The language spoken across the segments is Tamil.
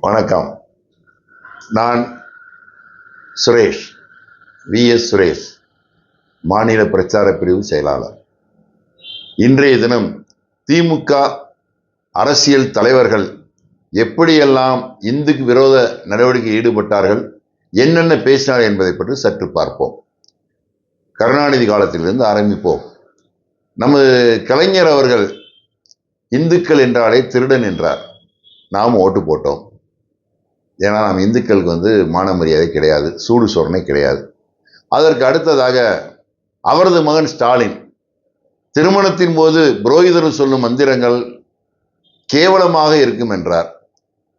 வணக்கம். நான் சுரேஷ் வி. எஸ். சுரேஷ் மாநில பிரச்சார பிரிவு செயலாளர். இன்றைய தினம் திமுக அரசியல் தலைவர்கள் எப்படியெல்லாம் இந்துக்கு விரோத நடவடிக்கை ஈடுபட்டார்கள் என்னென்ன பேசினார் என்பதை பற்றி சற்று பார்ப்போம். கருணாநிதி காலத்திலிருந்து ஆரம்பிப்போம். நமது கலைஞர் அவர்கள் இந்துக்கள் என்றாலே திருடன் என்றார். நாம் ஓட்டு போட்டோம். ஏன்னா நாம் இந்துக்களுக்கு வந்து மான மரியாதை கிடையாது சூடு சோரணை கிடையாது. அதற்கு அடுத்ததாக அவரது மகன் ஸ்டாலின். திருமணத்தின் போது புரோகிதர் சொல்லும் மந்திரங்கள் கேவலமாக இருக்கும் என்றார்.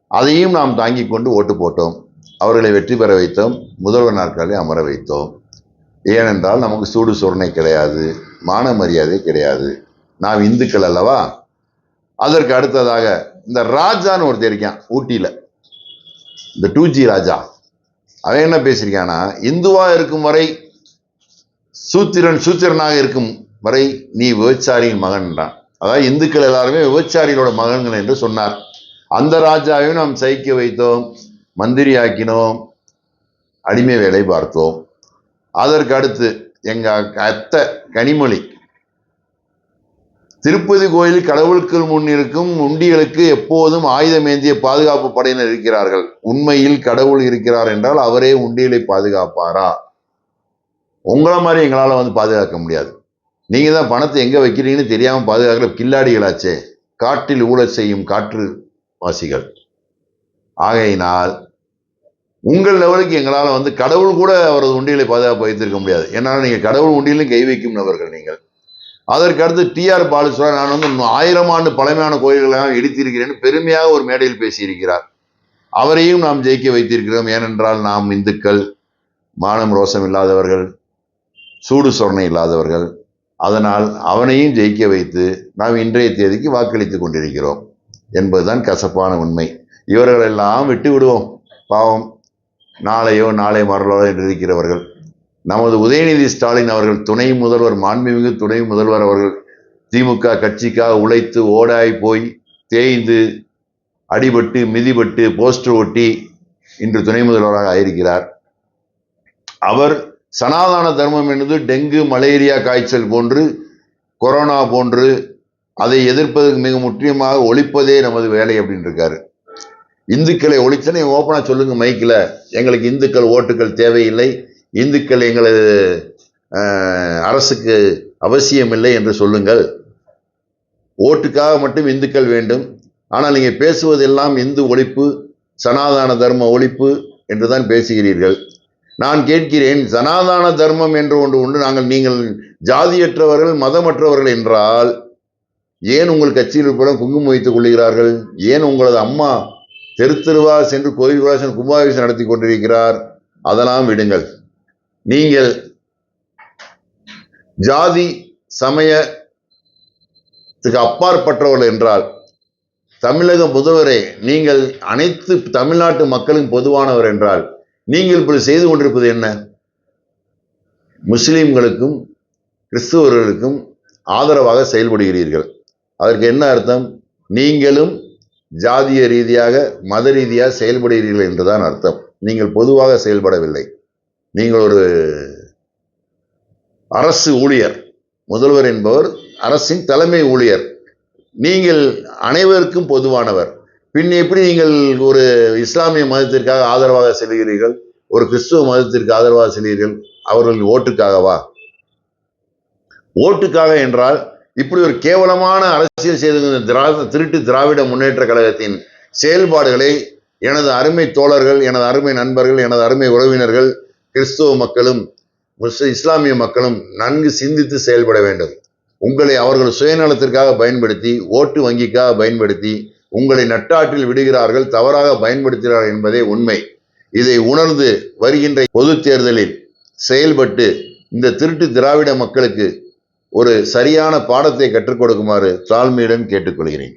அதையும் நாம் தாங்கி கொண்டு ஓட்டு போட்டோம். அவர்களை வெற்றி பெற வைத்தோம். முதல்வர் நாட்களில் அமர வைத்தோம். ஏனென்றால் நமக்கு சூடு சொரணை கிடையாது மான மரியாதை கிடையாது. நாம் இந்துக்கள் அல்லவா? அதற்கு அடுத்ததாக இந்த ராஜான்னு ஒருத்தர் இருக்கான் ஊட்டியில். இந்த டூ ஜி ராஜா அவன் என்ன பேசியிருக்கான்னா இந்துவாக இருக்கும் வரை சூத்திரன் சூத்திரனாக இருக்கும் வரை நீ விபச்சாரியின் மகன்றான் அதாவது இந்துக்கள் எல்லாருமே விபச்சாரிகளோட மகன்கள் என்று சொன்னார். அந்த ராஜாவையும் நாம் சைக்க வைத்தோம் மந்திரி ஆக்கினோம் அடிமை வேலை பார்த்தோம். அதற்கு அடுத்து எங்கள் அத்தை கனிமொழி திருப்பதி கோயில் கடவுளுக்கு முன் இருக்கும் உண்டிகளுக்கு எப்போதும் ஆயுதம் ஏந்திய பாதுகாப்பு படையினர் இருக்கிறார்கள். உண்மையில் கடவுள் இருக்கிறார் என்றால் அவரே உண்டியலை பாதுகாப்பாரா? உங்களை மாதிரி எங்களால் வந்து பாதுகாக்க முடியாது. நீங்க தான் பணத்தை எங்க வைக்கிறீங்கன்னு தெரியாம பாதுகாக்கிற கில்லாடிகளாச்சே. காட்டில் ஊழல் செய்யும் காற்று வாசிகள் ஆகையினால் உங்கள் லெவலுக்கு எங்களால் வந்து கடவுள் கூட அவரது உண்டியலை பாதுகாப்பு வைத்திருக்க முடியாது. ஏன்னா நீங்கள் கடவுள் உண்டியிலும் கை வைக்கும் நபர்கள் நீங்கள். அதற்கு அடுத்து டிஆர் பாலசுவரன் நான் வந்து ஆயிரம் ஆண்டு பழமையான கோயில்களெல்லாம் இடித்திருக்கிறேன்னு பெருமையாக ஒரு மேடையில் பேசியிருக்கிறார். அவரையும் நாம் ஜெயிக்க வைத்திருக்கிறோம். ஏனென்றால் நாம் இந்துக்கள் மானம் ரோசம் இல்லாதவர்கள் சூடு சொரணை இல்லாதவர்கள். அதனால் அவனையும் ஜெயிக்க வைத்து நாம் இன்றைய தேதிக்கு வாக்களித்துக் கொண்டிருக்கிறோம் என்பதுதான் கசப்பான உண்மை. இவர்களெல்லாம் விட்டு விடுவோம் பாவம். நாளையோ நாளை மறுநாளோ என்று இருக்கிறவர்கள். நமது உதயநிதி ஸ்டாலின் அவர்கள் துணை முதல்வர் மாண்புமிகு துணை முதல்வர் அவர்கள் திமுக கட்சிக்காக உழைத்து ஓடாய் போய் தேய்ந்து அடிபட்டு மிதிபட்டு போஸ்டர் ஒட்டி இன்று துணை முதல்வராக ஆயிருக்கிறார். அவர் சனாதன தர்மம் என்பது டெங்கு மலேரியா காய்ச்சல் போன்று கொரோனா போன்று அதை எதிர்ப்பதற்கு மிக முக்கியமாக ஒழிப்பதே நமது வேலை அப்படின்னு இருக்காரு. இந்துக்களை ஒழிச்சனே ஓப்பனாக சொல்லுங்க மைக்கில் எங்களுக்கு இந்துக்கள் ஓட்டுகள் தேவையில்லை இந்துக்கள் எங்களது அரசுக்கு அரசுக்கு அவசியமில்லை என்று சொல்லுங்கள். ஓட்டுக்காக மட்டும் இந்துக்கள் வேண்டும். ஆனால் நீங்கள் பேசுவதெல்லாம் இந்து ஒழிப்பு சனாதன தர்ம ஒழிப்பு என்று தான் பேசுகிறீர்கள். நான் கேட்கிறேன் சனாதன தர்மம் என்று ஒன்று உண்டு. நாங்கள் நீங்கள் ஜாதியற்றவர்கள் மதமற்றவர்கள் என்றால் ஏன் உங்கள் கட்சியில் இருப்பவர்கள் குங்குமம் வைத்துக் கொள்கிறார்கள் ஏன் உங்களது அம்மா தெரு சென்று கோயில் கோயிலா சென்று கும்பாபிஷேகம் நடத்தி கொண்டிருக்கிறார்? அதெல்லாம் விடுங்கள். நீங்கள் ஜாதி சமயத்துக்கு அப்பாற்பட்டவர்கள் என்றால் தமிழக முதல்வரே நீங்கள் அனைத்து தமிழ்நாட்டு மக்களும் பொதுவானவர் என்றால் நீங்கள் இப்படி செய்து கொண்டிருப்பது என்ன? முஸ்லீம்களுக்கும் கிறிஸ்துவர்களுக்கும் ஆதரவாக செயல்படுகிறீர்கள். அதற்கு என்ன அர்த்தம்? நீங்களும் ஜாதிய ரீதியாக மத ரீதியாக செயல்படுகிறீர்கள் என்றுதான் அர்த்தம். நீங்கள் பொதுவாக செயல்படவில்லை. நீங்கள் ஒரு அரசு ஊழியர் முதல்வர் என்பவர் அரசின் தலைமை ஊழியர். நீங்கள் அனைவருக்கும் பொதுவானவர். பின் எப்படி நீங்கள் ஒரு இஸ்லாமிய மதத்திற்காக ஆதரவாக செல்கிறீர்கள்? ஒரு கிறிஸ்துவ மதத்திற்கு ஆதரவாக செல்கிறீர்கள்? அவர்கள் ஓட்டுக்காகவா ஓட்டுக்காக என்றால் இப்படி ஒரு கேவலமான அரசியல் செய்து திராவிட திருட்டு திராவிட முன்னேற்ற கழகத்தின் செயல்பாடுகளை எனது அருமை தோழர்கள் எனது அருமை நண்பர்கள் எனது அருமை உறவினர்கள் கிறிஸ்துவ மக்களும் முஸ்லிம் இஸ்லாமிய மக்களும் நன்கு சிந்தித்து செயல்பட வேண்டும். உங்களை அவர்கள் சுயநலத்திற்காக பயன்படுத்தி ஓட்டு வங்கிக்காக பயன்படுத்தி உங்களை நட்டாற்றில் விடுகிறார்கள் தவறாக பயன்படுத்துகிறார்கள் என்பதே உண்மை. இதை உணர்ந்து வருகின்ற பொது தேர்தலில் செயல்பட்டு இந்த திருட்டு திராவிட மக்களுக்கு ஒரு சரியான பாடத்தை கற்றுக் கொடுக்குமாறு தாழ்மையுடன் கேட்டுக்கொள்கிறேன்.